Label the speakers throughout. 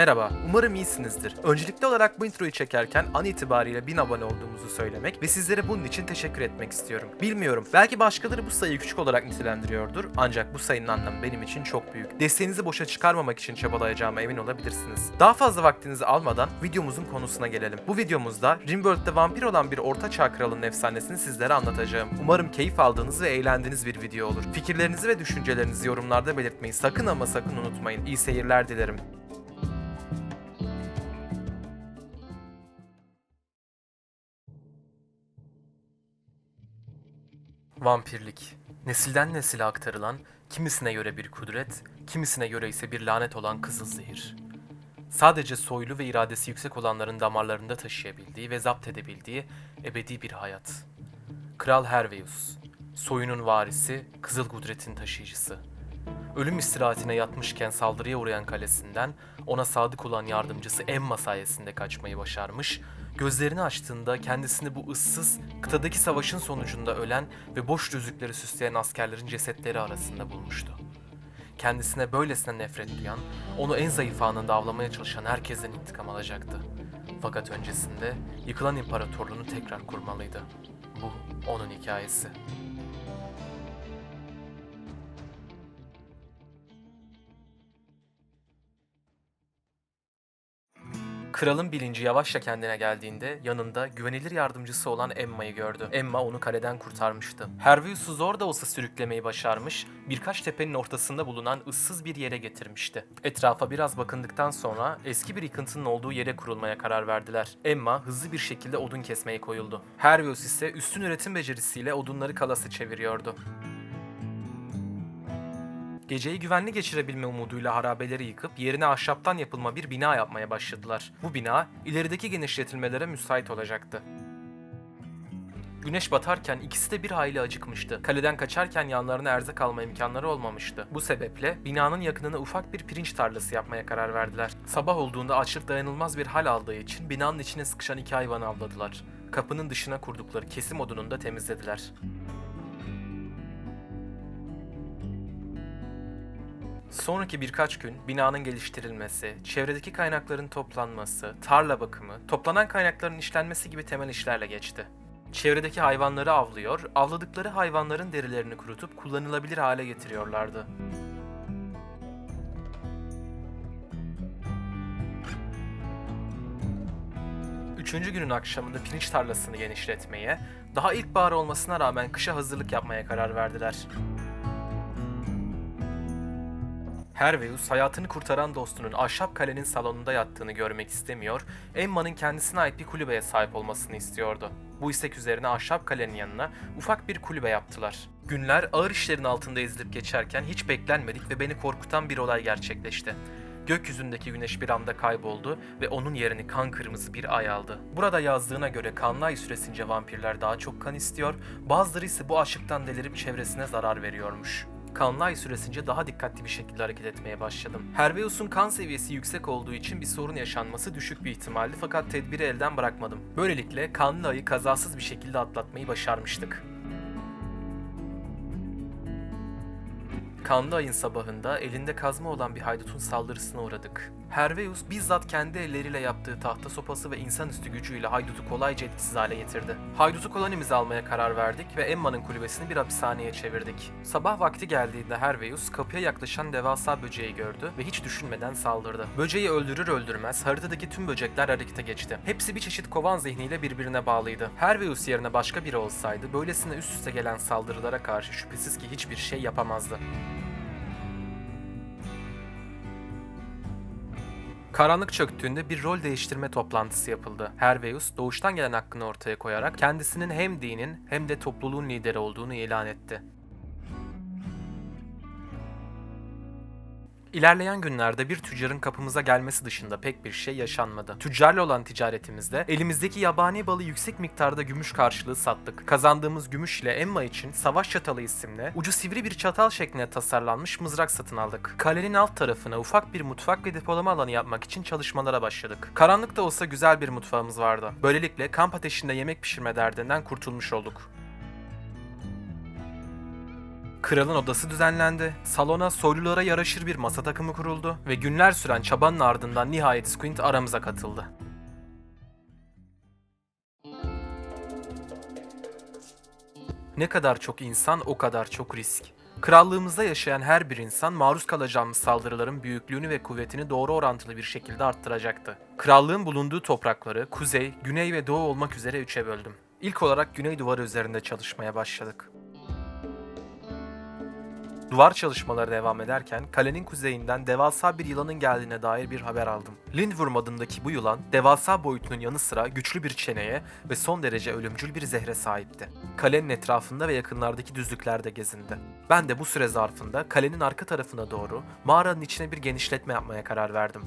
Speaker 1: Merhaba, umarım iyisinizdir. Öncelikli olarak bu introyu çekerken an itibariyle 1000 abone olduğumuzu söylemek ve sizlere bunun için teşekkür etmek istiyorum. Bilmiyorum, belki başkaları bu sayıyı küçük olarak nitelendiriyordur ancak bu sayının anlamı benim için çok büyük. Desteğinizi boşa çıkarmamak için çabalayacağıma emin olabilirsiniz. Daha fazla vaktinizi almadan videomuzun konusuna gelelim. Bu videomuzda Rimworld'de vampir olan bir orta çağ kralının efsanesini sizlere anlatacağım. Umarım keyif aldığınız ve eğlendiğiniz bir video olur. Fikirlerinizi ve düşüncelerinizi yorumlarda belirtmeyi sakın ama sakın unutmayın. İyi seyirler dilerim. Vampirlik. Nesilden nesile aktarılan, kimisine göre bir kudret, kimisine göre ise bir lanet olan kızıl zehir. Sadece soylu ve iradesi yüksek olanların damarlarında taşıyabildiği ve zapt edebildiği ebedi bir hayat. Kral Herveus, soyunun varisi, kızıl kudretin taşıyıcısı. Ölüm istirahatine yatmışken saldırıya uğrayan kalesinden ona sadık olan yardımcısı Emma sayesinde kaçmayı başarmış, gözlerini açtığında kendisini bu ıssız, kıtadaki savaşın sonucunda ölen ve boş düzlükleri süsleyen askerlerin cesetleri arasında bulmuştu. Kendisine böylesine nefret duyan, onu en zayıf anında avlamaya çalışan herkesten intikam alacaktı. Fakat öncesinde yıkılan imparatorluğunu tekrar kurmalıydı. Bu onun hikayesi. Kralın bilinci yavaşça kendine geldiğinde yanında güvenilir yardımcısı olan Emma'yı gördü. Emma onu kaleden kurtarmıştı. Hervius'u zor da olsa sürüklemeyi başarmış, birkaç tepenin ortasında bulunan ıssız bir yere getirmişti. Etrafa biraz bakındıktan sonra eski bir yıkıntının olduğu yere kurulmaya karar verdiler. Emma hızlı bir şekilde odun kesmeye koyuldu. Hervius ise üstün üretim becerisiyle odunları kalası çeviriyordu. Geceyi güvenli geçirebilme umuduyla harabeleri yıkıp yerine ahşaptan yapılma bir bina yapmaya başladılar. Bu bina ilerideki genişletilmelere müsait olacaktı. Güneş batarken ikisi de bir hayli acıkmıştı. Kaleden kaçarken yanlarına erzak alma imkanları olmamıştı. Bu sebeple binanın yakınına ufak bir pirinç tarlası yapmaya karar verdiler. Sabah olduğunda açlık dayanılmaz bir hal aldığı için binanın içine sıkışan iki hayvanı avladılar. Kapının dışına kurdukları kesim odununu da temizlediler. Sonraki birkaç gün binanın geliştirilmesi, çevredeki kaynakların toplanması, tarla bakımı, toplanan kaynakların işlenmesi gibi temel işlerle geçti. Çevredeki hayvanları avlıyor, avladıkları hayvanların derilerini kurutup kullanılabilir hale getiriyorlardı. Üçüncü günün akşamında pirinç tarlasını genişletmeye, daha ilkbahar olmasına rağmen kışa hazırlık yapmaya karar verdiler. Herveus hayatını kurtaran dostunun ahşap kalenin salonunda yattığını görmek istemiyor, Emma'nın kendisine ait bir kulübeye sahip olmasını istiyordu. Bu istek üzerine ahşap kalenin yanına ufak bir kulübe yaptılar. Günler ağır işlerin altında ezilip geçerken hiç beklenmedik ve beni korkutan bir olay gerçekleşti. Gökyüzündeki güneş bir anda kayboldu ve onun yerini kan kırmızı bir ay aldı. Burada yazdığına göre kanlı ay süresince vampirler daha çok kan istiyor, bazıları ise bu açlıktan delirip çevresine zarar veriyormuş. Kanlı ay süresince daha dikkatli bir şekilde hareket etmeye başladım. Herveus'un kan seviyesi yüksek olduğu için bir sorun yaşanması düşük bir ihtimaldi fakat tedbiri elden bırakmadım. Böylelikle kanlı ayı kazasız bir şekilde atlatmayı başarmıştık. Kanlı ayın sabahında elinde kazma olan bir haydutun saldırısına uğradık. Herveus bizzat kendi elleriyle yaptığı tahta sopası ve insanüstü gücüyle haydutu kolayca etkisiz hale getirdi. Haydutu kolonimize almaya karar verdik ve Emma'nın kulübesini bir hapishaneye çevirdik. Sabah vakti geldiğinde Herveus kapıya yaklaşan devasa böceği gördü ve hiç düşünmeden saldırdı. Böceği öldürür öldürmez haritadaki tüm böcekler harekete geçti. Hepsi bir çeşit kovan zihniyle birbirine bağlıydı. Herveus yerine başka biri olsaydı böylesine üst üste gelen saldırılara karşı şüphesiz ki hiçbir şey yapamazdı. Karanlık çöktüğünde bir rol değiştirme toplantısı yapıldı. Herveus doğuştan gelen hakkını ortaya koyarak kendisinin hem dinin hem de topluluğun lideri olduğunu ilan etti. İlerleyen günlerde bir tüccarın kapımıza gelmesi dışında pek bir şey yaşanmadı. Tüccarla olan ticaretimizde elimizdeki yabani balı yüksek miktarda gümüş karşılığı sattık. Kazandığımız gümüş ile Emma için Savaş Çatalı isimli ucu sivri bir çatal şeklinde tasarlanmış mızrak satın aldık. Kalenin alt tarafına ufak bir mutfak ve depolama alanı yapmak için çalışmalara başladık. Karanlık da olsa güzel bir mutfağımız vardı. Böylelikle kamp ateşinde yemek pişirme derdinden kurtulmuş olduk. Kralın odası düzenlendi, salona soylulara yaraşır bir masa takımı kuruldu ve günler süren çabanın ardından nihayet Squint aramıza katıldı. Ne kadar çok insan o kadar çok risk. Krallığımızda yaşayan her bir insan maruz kalacağımız saldırıların büyüklüğünü ve kuvvetini doğru orantılı bir şekilde arttıracaktı. Krallığın bulunduğu toprakları kuzey, güney ve doğu olmak üzere üçe böldüm. İlk olarak güney duvarı üzerinde çalışmaya başladık. Duvar çalışmaları devam ederken kalenin kuzeyinden devasa bir yılanın geldiğine dair bir haber aldım. Lindworm adındaki bu yılan devasa boyutunun yanı sıra güçlü bir çeneye ve son derece ölümcül bir zehre sahipti. Kalenin etrafında ve yakınlardaki düzlüklerde gezindi. Ben de bu süre zarfında kalenin arka tarafına doğru mağaranın içine bir genişletme yapmaya karar verdim.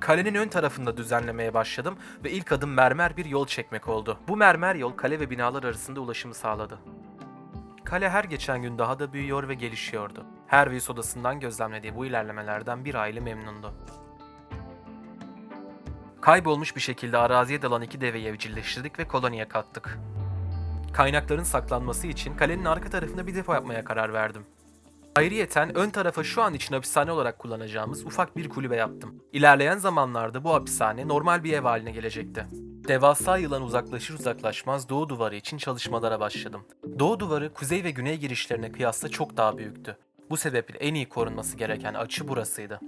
Speaker 1: Kalenin ön tarafında düzenlemeye başladım ve ilk adım mermer bir yol çekmek oldu. Bu mermer yol kale ve binalar arasında ulaşımı sağladı. Kale her geçen gün daha da büyüyor ve gelişiyordu. Herveys odasından gözlemlediği bu ilerlemelerden bir aile memnundu. Kaybolmuş bir şekilde araziye dalan iki deveyi evcilleştirdik ve koloniye kattık. Kaynakların saklanması için kalenin arka tarafında bir depo yapmaya karar verdim. Ayrıyeten ön tarafa şu an için hapishane olarak kullanacağımız ufak bir kulübe yaptım. İlerleyen zamanlarda bu hapishane normal bir ev haline gelecekti. Devasa yılan uzaklaşır uzaklaşmaz doğu duvarı için çalışmalara başladım. Doğu duvarı kuzey ve güney girişlerine kıyasla çok daha büyüktü. Bu sebeple en iyi korunması gereken açı burasıydı.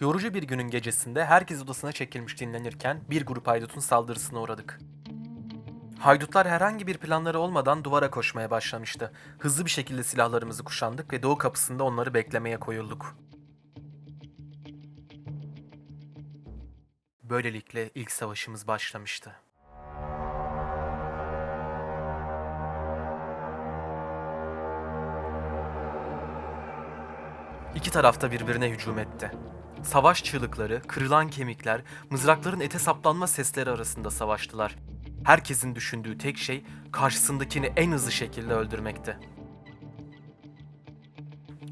Speaker 1: Yorucu bir günün gecesinde herkes odasına çekilmiş dinlenirken bir grup haydutun saldırısına uğradık. Haydutlar herhangi bir planları olmadan duvara koşmaya başlamıştı. Hızlı bir şekilde silahlarımızı kuşandık ve doğu kapısında onları beklemeye koyulduk. Böylelikle ilk savaşımız başlamıştı. İki tarafta birbirine hücum etti. Savaş çığlıkları, kırılan kemikler, mızrakların ete saplanma sesleri arasında savaştılar. Herkesin düşündüğü tek şey karşısındakini en hızlı şekilde öldürmekti.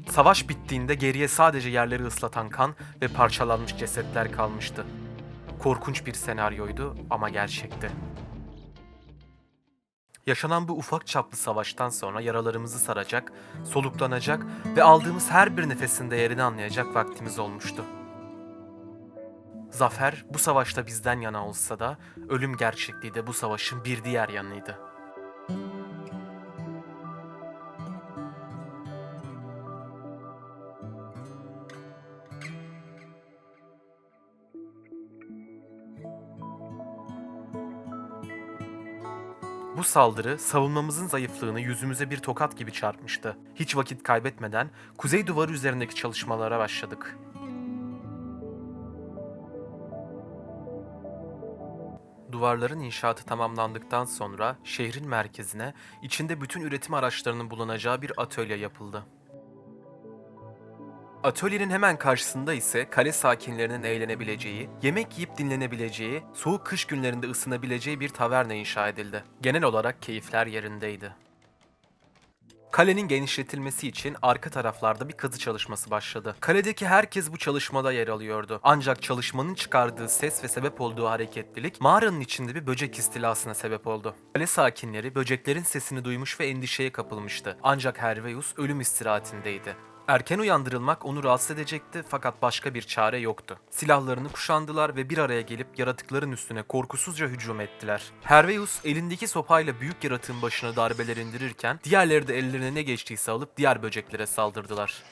Speaker 1: Savaş bittiğinde geriye sadece yerleri ıslatan kan ve parçalanmış cesetler kalmıştı. Korkunç bir senaryoydu ama gerçekti. Yaşanan bu ufak çaplı savaştan sonra yaralarımızı saracak, soluklanacak ve aldığımız her bir nefesinde yerini anlayacak vaktimiz olmuştu. Zafer bu savaşta bizden yana olsa da ölüm gerçekliği de bu savaşın bir diğer yanıydı. Bu saldırı savunmamızın zayıflığını yüzümüze bir tokat gibi çarpmıştı. Hiç vakit kaybetmeden kuzey duvarı üzerindeki çalışmalara başladık. Duvarların inşaatı tamamlandıktan sonra şehrin merkezine içinde bütün üretim araçlarının bulunacağı bir atölye yapıldı. Atölyenin hemen karşısında ise kale sakinlerinin eğlenebileceği, yemek yiyip dinlenebileceği, soğuk kış günlerinde ısınabileceği bir taverna inşa edildi. Genel olarak keyifler yerindeydi. Kalenin genişletilmesi için arka taraflarda bir kazı çalışması başladı. Kaledeki herkes bu çalışmada yer alıyordu. Ancak çalışmanın çıkardığı ses ve sebep olduğu hareketlilik mağaranın içinde bir böcek istilasına sebep oldu. Kale sakinleri böceklerin sesini duymuş ve endişeye kapılmıştı. Ancak Herveus ölüm istirahatindeydi. Erken uyandırılmak onu rahatsız edecekti fakat başka bir çare yoktu. Silahlarını kuşandılar ve bir araya gelip yaratıkların üstüne korkusuzca hücum ettiler. Herveus elindeki sopayla büyük yaratığın başına darbeler indirirken diğerleri de ellerine ne geçtiyse alıp diğer böceklere saldırdılar.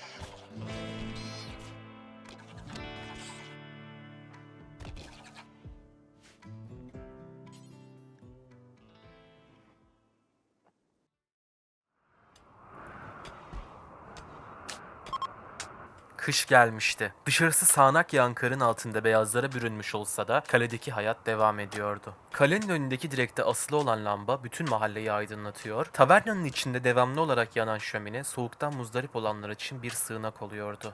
Speaker 1: Kış gelmişti. Dışarısı sağanak yağan karın altında beyazlara bürünmüş olsa da kaledeki hayat devam ediyordu. Kalenin önündeki direkte asılı olan lamba bütün mahalleyi aydınlatıyor. Tavernanın içinde devamlı olarak yanan şömine soğuktan muzdarip olanlar için bir sığınak oluyordu.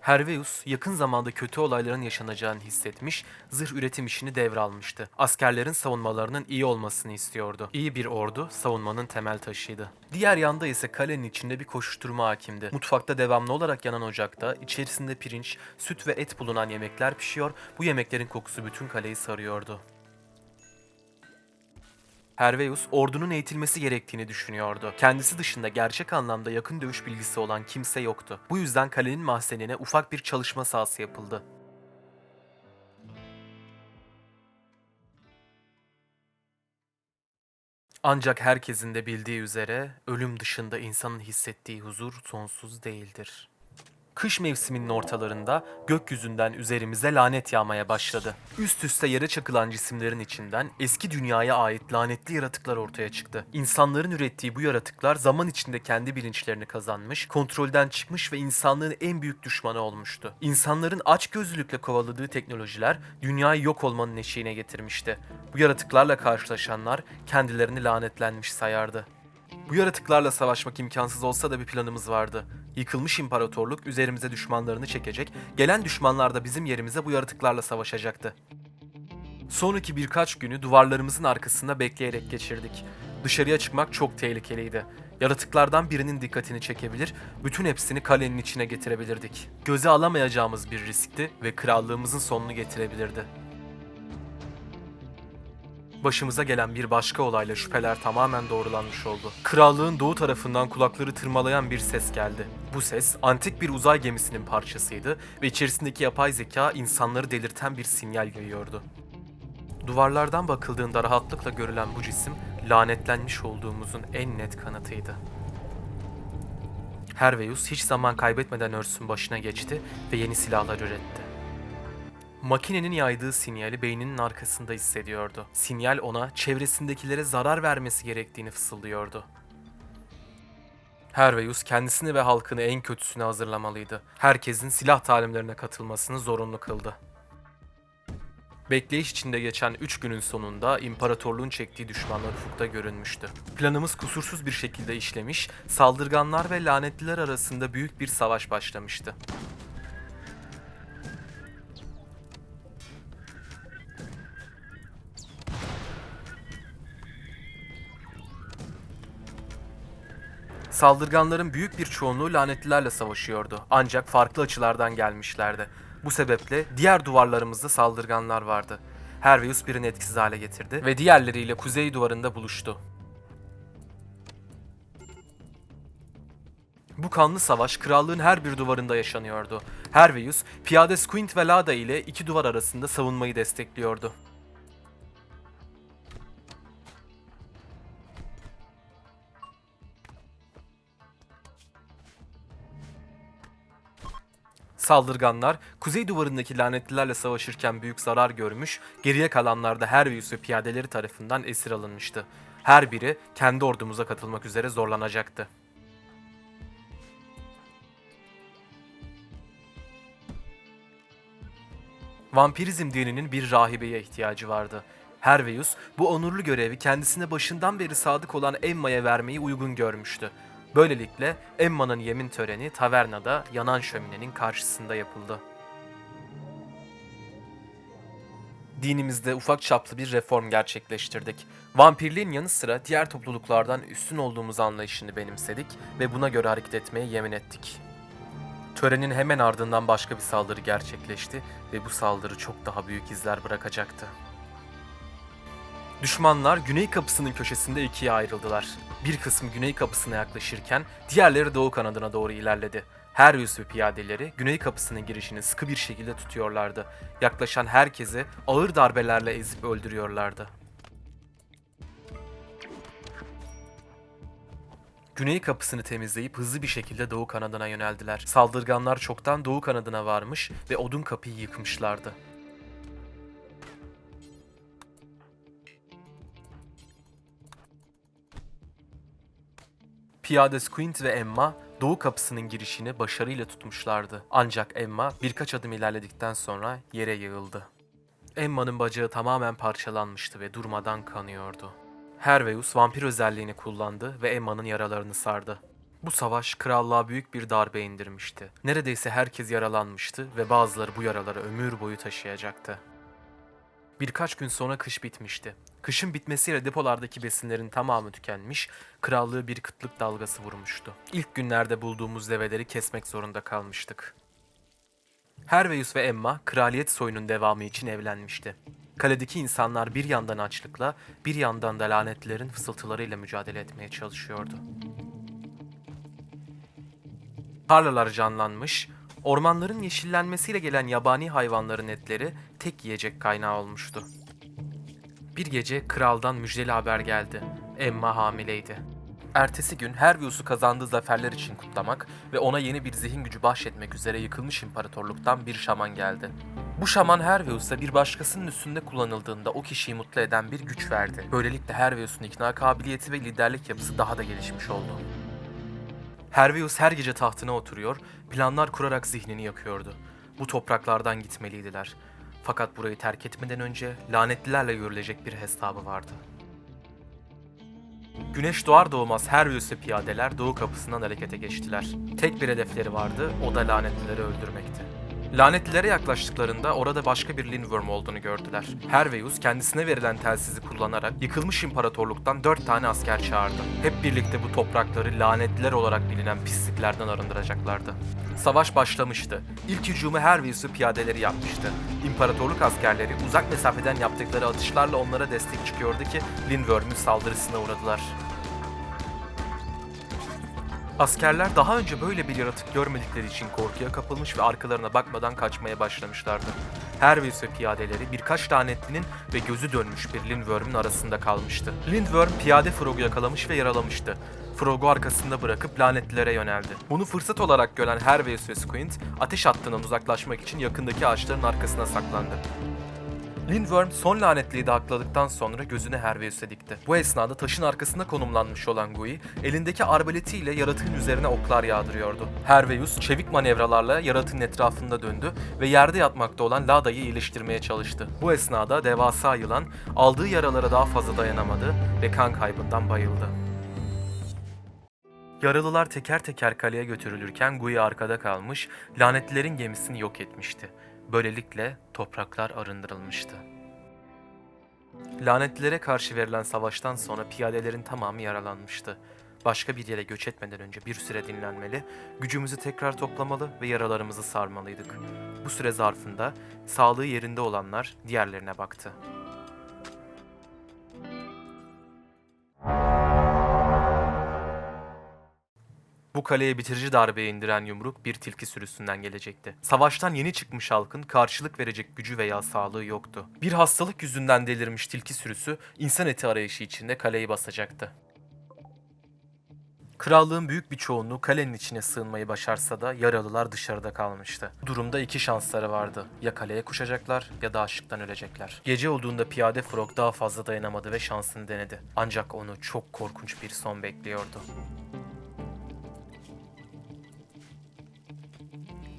Speaker 1: Herveus yakın zamanda kötü olayların yaşanacağını hissetmiş, zırh üretim işini devralmıştı. Askerlerin savunmalarının iyi olmasını istiyordu. İyi bir ordu savunmanın temel taşıydı. Diğer yanda ise kalenin içinde bir koşuşturma hakimdi. Mutfakta devamlı olarak yanan ocakta içerisinde pirinç, süt ve et bulunan yemekler pişiyor, bu yemeklerin kokusu bütün kaleyi sarıyordu. Herveus ordunun eğitilmesi gerektiğini düşünüyordu. Kendisi dışında gerçek anlamda yakın dövüş bilgisi olan kimse yoktu. Bu yüzden kalenin mahzenine ufak bir çalışma sahası yapıldı. Ancak herkesin de bildiği üzere ölüm dışında insanın hissettiği huzur sonsuz değildir. Kış mevsiminin ortalarında gökyüzünden üzerimize lanet yağmaya başladı. Üst üste yere çakılan cisimlerin içinden eski dünyaya ait lanetli yaratıklar ortaya çıktı. İnsanların ürettiği bu yaratıklar zaman içinde kendi bilinçlerini kazanmış, kontrolden çıkmış ve insanlığın en büyük düşmanı olmuştu. İnsanların açgözlülükle kovaladığı teknolojiler dünyayı yok olmanın eşiğine getirmişti. Bu yaratıklarla karşılaşanlar kendilerini lanetlenmiş sayardı. Bu yaratıklarla savaşmak imkansız olsa da bir planımız vardı. Yıkılmış imparatorluk üzerimize düşmanlarını çekecek, gelen düşmanlar da bizim yerimize bu yaratıklarla savaşacaktı. Sonraki birkaç günü duvarlarımızın arkasında bekleyerek geçirdik. Dışarıya çıkmak çok tehlikeliydi. Yaratıklardan birinin dikkatini çekebilir, bütün hepsini kalenin içine getirebilirdik. Göze alamayacağımız bir riskti ve krallığımızın sonunu getirebilirdi. Başımıza gelen bir başka olayla şüpheler tamamen doğrulanmış oldu. Krallığın doğu tarafından kulakları tırmalayan bir ses geldi. Bu ses antik bir uzay gemisinin parçasıydı ve içerisindeki yapay zeka insanları delirten bir sinyal yayıyordu. Duvarlardan bakıldığında rahatlıkla görülen bu cisim lanetlenmiş olduğumuzun en net kanıtıydı. Herveus hiç zaman kaybetmeden örsün başına geçti ve yeni silahlar üretti. Makinenin yaydığı sinyali beyninin arkasında hissediyordu. Sinyal ona çevresindekilere zarar vermesi gerektiğini fısıldıyordu. Herveus kendisini ve halkını en kötüsüne hazırlamalıydı. Herkesin silah talimlerine katılmasını zorunlu kıldı. Bekleyiş içinde geçen 3 günün sonunda imparatorluğun çektiği düşmanlar ufukta görünmüştü. Planımız kusursuz bir şekilde işlemiş, saldırganlar ve lanetliler arasında büyük bir savaş başlamıştı. Saldırganların büyük bir çoğunluğu lanetlilerle savaşıyordu. Ancak farklı açılardan gelmişlerdi. Bu sebeple diğer duvarlarımızda saldırganlar vardı. Herveus birini etkisiz hale getirdi ve diğerleriyle kuzey duvarında buluştu. Bu kanlı savaş krallığın her bir duvarında yaşanıyordu. Herveus, piyade Squint ve Lada ile iki duvar arasında savunmayı destekliyordu. Saldırganlar kuzey duvarındaki lanetlilerle savaşırken büyük zarar görmüş, geriye kalanlar da Herveus ve piyadeleri tarafından esir alınmıştı. Her biri kendi ordumuza katılmak üzere zorlanacaktı. Vampirizm dininin bir rahibeye ihtiyacı vardı. Herveus bu onurlu görevi kendisine başından beri sadık olan Emma'ya vermeyi uygun görmüştü. Böylelikle Emma'nın yemin töreni tavernada yanan şöminenin karşısında yapıldı. Dinimizde ufak çaplı bir reform gerçekleştirdik. Vampirliğin yanı sıra diğer topluluklardan üstün olduğumuz anlayışını benimsedik ve buna göre hareket etmeye yemin ettik. Törenin hemen ardından başka bir saldırı gerçekleşti ve bu saldırı çok daha büyük izler bırakacaktı. Düşmanlar güney kapısının köşesinde ikiye ayrıldılar. Bir kısmı güney kapısına yaklaşırken diğerleri doğu kanadına doğru ilerledi. Her yüz piyadeleri güney kapısının girişini sıkı bir şekilde tutuyorlardı. Yaklaşan herkesi ağır darbelerle ezip öldürüyorlardı. Güney kapısını temizleyip hızlı bir şekilde doğu kanadına yöneldiler. Saldırganlar çoktan doğu kanadına varmış ve odun kapıyı yıkmışlardı. Piyade Squint ve Emma doğu kapısının girişini başarıyla tutmuşlardı. Ancak Emma birkaç adım ilerledikten sonra yere yığıldı. Emma'nın bacağı tamamen parçalanmıştı ve durmadan kanıyordu. Herveus vampir özelliğini kullandı ve Emma'nın yaralarını sardı. Bu savaş krallığa büyük bir darbe indirmişti. Neredeyse herkes yaralanmıştı ve bazıları bu yaraları ömür boyu taşıyacaktı. Birkaç gün sonra kış bitmişti. Kışın bitmesiyle depolardaki besinlerin tamamı tükenmiş, krallığı bir kıtlık dalgası vurmuştu. İlk günlerde bulduğumuz develeri kesmek zorunda kalmıştık. Herveus ve Emma kraliyet soyunun devamı için evlenmişti. Kaledeki insanlar bir yandan açlıkla, bir yandan da lanetlerin fısıltılarıyla mücadele etmeye çalışıyordu. Tarlalar canlanmış, ormanların yeşillenmesiyle gelen yabani hayvanların etleri tek yiyecek kaynağı olmuştu. Bir gece kraldan müjdeli haber geldi. Emma hamileydi. Ertesi gün Hervius'u kazandığı zaferler için kutlamak ve ona yeni bir zihin gücü bahşetmek üzere yıkılmış imparatorluktan bir şaman geldi. Bu şaman Hervius'a bir başkasının üstünde kullanıldığında o kişiyi mutlu eden bir güç verdi. Böylelikle Hervius'un ikna kabiliyeti ve liderlik yapısı daha da gelişmiş oldu. Hervius her gece tahtına oturuyor, planlar kurarak zihnini yakıyordu. Bu topraklardan gitmeliydiler. Fakat burayı terk etmeden önce lanetlilerle görülecek bir hesabı vardı. Güneş doğar doğmaz Hervius ve piyadeler doğu kapısından harekete geçtiler. Tek bir hedefleri vardı, o da lanetlileri öldürmekti. Lanetlilere yaklaştıklarında orada başka bir Lindworm olduğunu gördüler. Herveus kendisine verilen telsizi kullanarak yıkılmış imparatorluktan dört tane asker çağırdı. Hep birlikte bu toprakları lanetliler olarak bilinen pisliklerden arındıracaklardı. Savaş başlamıştı. İlk hücumu Herveus ve piyadeleri yapmıştı. İmparatorluk askerleri uzak mesafeden yaptıkları atışlarla onlara destek çıkıyordu ki Lindworm'ün saldırısına uğradılar. Askerler daha önce böyle bir yaratık görmedikleri için korkuya kapılmış ve arkalarına bakmadan kaçmaya başlamışlardı. Herveus ve piyadeleri birkaç lanetlinin ve gözü dönmüş bir Lindworm'ün arasında kalmıştı. Lindworm piyade Frog'u yakalamış ve yaralamıştı. Frog'u arkasında bırakıp lanetlilere yöneldi. Bunu fırsat olarak gören Herveus ve Squint ateş hattından uzaklaşmak için yakındaki ağaçların arkasına saklandı. Lindworm son lanetliyi de hakladıktan sonra gözünü Herveus'e dikti. Bu esnada taşın arkasında konumlanmış olan Gui, elindeki arbaletiyle yaratığın üzerine oklar yağdırıyordu. Herveus çevik manevralarla yaratığın etrafında döndü ve yerde yatmakta olan Lada'yı iyileştirmeye çalıştı. Bu esnada devasa yılan aldığı yaralara daha fazla dayanamadı ve kan kaybından bayıldı. Yaralılar teker teker kaleye götürülürken Gui arkada kalmış, lanetlilerin gemisini yok etmişti. Böylelikle topraklar arındırılmıştı. Lanetlilere karşı verilen savaştan sonra piyadelerin tamamı yaralanmıştı. Başka bir yere göç etmeden önce bir süre dinlenmeli, gücümüzü tekrar toplamalı ve yaralarımızı sarmalıydık. Bu süre zarfında sağlığı yerinde olanlar diğerlerine baktı. Bu kaleye bitirici darbeyi indiren yumruk bir tilki sürüsünden gelecekti. Savaştan yeni çıkmış halkın karşılık verecek gücü veya sağlığı yoktu. Bir hastalık yüzünden delirmiş tilki sürüsü insan eti arayışı içinde kaleyi basacaktı. Krallığın büyük bir çoğunluğu kalenin içine sığınmayı başarsa da yaralılar dışarıda kalmıştı. Bu durumda iki şansları vardı. Ya kaleye koşacaklar ya da açlıktan ölecekler. Gece olduğunda piyade Frog daha fazla dayanamadı ve şansını denedi. Ancak onu çok korkunç bir son bekliyordu.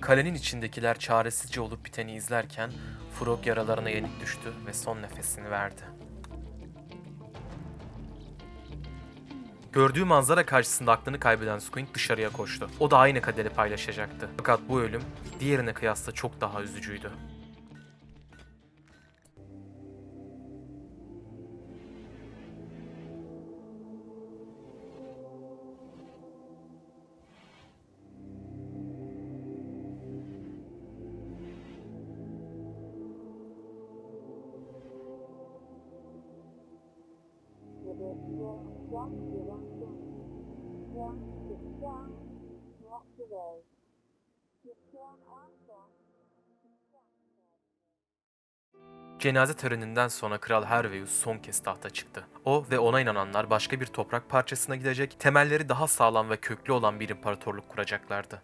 Speaker 1: Kalenin içindekiler çaresizce olup biteni izlerken Frog yaralarına yenik düştü ve son nefesini verdi. Gördüğü manzara karşısında aklını kaybeden Squint dışarıya koştu. O da aynı kaderi paylaşacaktı. Fakat bu ölüm diğerine kıyasla çok daha üzücüydü. Cenaze töreninden sonra Kral Herveus son kez tahta çıktı. O ve ona inananlar başka bir toprak parçasına gidecek, temelleri daha sağlam ve köklü olan bir imparatorluk kuracaklardı.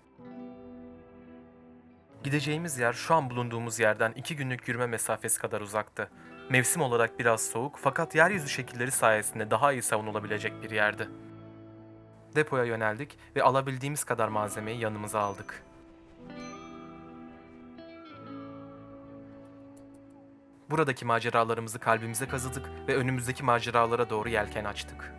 Speaker 1: Gideceğimiz yer şu an bulunduğumuz yerden iki günlük yürüme mesafesi kadar uzaktı. Mevsim olarak biraz soğuk fakat yeryüzü şekilleri sayesinde daha iyi savunulabilecek bir yerdi. Depoya yöneldik ve alabildiğimiz kadar malzemeyi yanımıza aldık. Buradaki maceralarımızı kalbimize kazıdık ve önümüzdeki maceralara doğru yelken açtık.